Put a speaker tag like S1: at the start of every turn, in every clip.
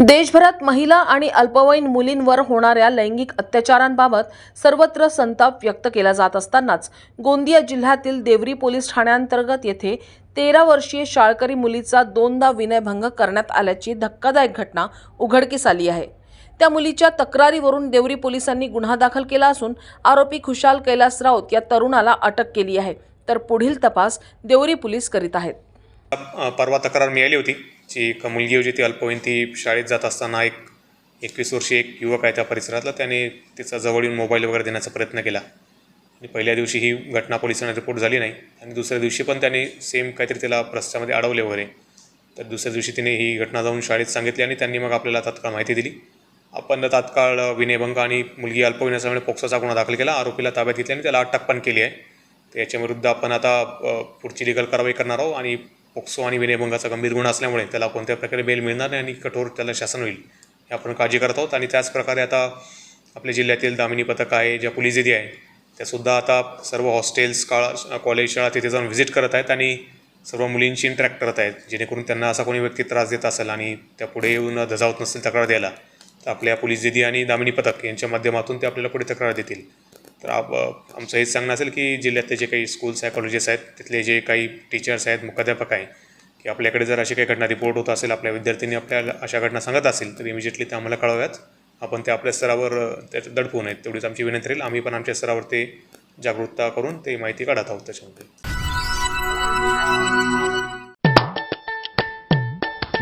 S1: देशभरात महिला आणि अल्पवयीन मुलींवर होणाऱ्या लैंगिक अत्याचारांबाबत सर्वत्र संताप व्यक्त केला जात असतानाच गोंदिया जिल्ह्यातील देवरी पोलीस ठाण्याअंतर्गत येथे तेरा वर्षीय शाळकरी मुलीचा दोनदा विनयभंग करण्यात आल्याची धक्कादायक घटना उघडकीस आली आहे. त्या मुलीच्या तक्रारीवरून देवरी पोलिसांनी गुन्हा दाखल केला असून आरोपी खुशाल कैलास राऊत या तरुणाला अटक केली आहे. तर पुढील तपास देवरी पोलीस करीत आहेत.
S2: परवा तक्रार मिळाली होती. जी एक मुलगी होती ती अल्पवयीन ती शाळेत जात असताना एक एकवीस वर्षी एक युवक आहे त्या परिसरातला त्याने तिचा जवळ येऊन मोबाईल वगैरे देण्याचा प्रयत्न केला. आणि पहिल्या दिवशी ही घटना पोलिसांना रिपोर्ट झाली नाही. आणि दुसऱ्या दिवशी पण त्याने सेम काहीतरी त्याला रस्त्यामध्ये अडवले वगैरे. तर दुसऱ्या दिवशी तिने ही घटना जाऊन शाळेत सांगितली आणि त्यांनी मग आपल्याला तात्काळ माहिती दिली. आपण तात्काळ विनयभंग आणि मुलगी अल्पवयीन असल्यामुळे पोक्साचा गुन्हा दाखल केला. आरोपीला ताब्यात घेतली आणि त्याला अटक पण केली आहे. तर याच्याविरुद्ध आपण आता पुढची लिगल कारवाई करणार आहोत आणि पोक्सो आणि विनयभंगाचा गंभीर गुन्हा असल्यामुळे त्याला कोणत्या प्रकारे बेल मिळणार नाही आणि कठोर त्याला शासन होईल हे आपण काळजी करत आहोत. आणि त्याच प्रकारे आता आपल्या जिल्ह्यातील दामिनी पथक आहे ज्या पोलीस दिदी आहे त्यासुद्धा आता सर्व हॉस्टेल्स काळा कॉलेज शाळा तिथे जाऊन व्हिजिट करत आहेत आणि सर्व मुलींशी इंटरॅक्ट करत आहेत जेणेकरून त्यांना असा कोणी व्यक्ती त्रास देत असेल आणि त्या पुढे येऊन धजावत नसेल तक्रार द्यायला तर आपल्या पोलीस दिदी आणि दामिनी पथक यांच्या माध्यमातून ते आपल्याला पुढे तक्रार देतील. तर आप आमचं हेच सांगणं असेल की जिल्ह्यातले जे काही स्कूल्स आहे कॉलेजेस आहेत तिथले जे काही टीचर्स आहेत मुख्याध्यापक आहे की आपल्याकडे जर अशी काही घटना रिपोर्ट होत असेल आपल्या विद्यार्थ्यांनी आपल्याला अशा घटना सांगत असेल तर इमिजिएटली ते आम्हाला कळव्यात. आपण ते आपल्या स्तरावर त्यात दडपू नयेत. तेवढीच आमची विनंती राहील. आम्ही पण आमच्या स्तरावर ते जागरूकता करून ते माहिती काढत आहोत त्याच्यामध्ये.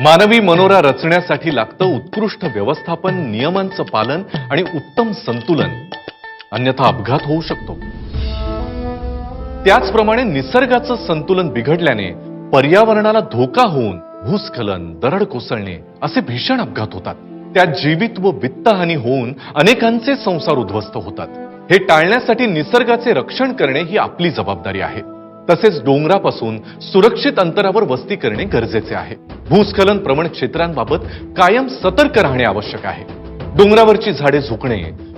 S3: मानवी मनोरा रचण्यासाठी लागतं उत्कृष्ट व्यवस्थापन नियमांचं पालन आणि उत्तम संतुलन. अन्यथा अपघात होऊ शकतो. त्याचप्रमाणे निसर्गाचं संतुलन बिघडल्याने पर्यावरणाला धोका होऊन भूस्खलन दरड कोसळणे असे भीषण अपघात होतात. त्यात जीवित व वित्तहानी होऊन अनेकांचे संसार उद्ध्वस्त होतात. हे टाळण्यासाठी निसर्गाचे रक्षण करणे ही आपली जबाबदारी आहे. तसेच डोंगरापासून सुरक्षित अंतरावर वस्ती करणे गरजेचे आहे. भूस्खलन प्रवण क्षेत्रांबाबत कायम सतर्क राहणे आवश्यक आहे. डोंगरावरची झाडे झुकणे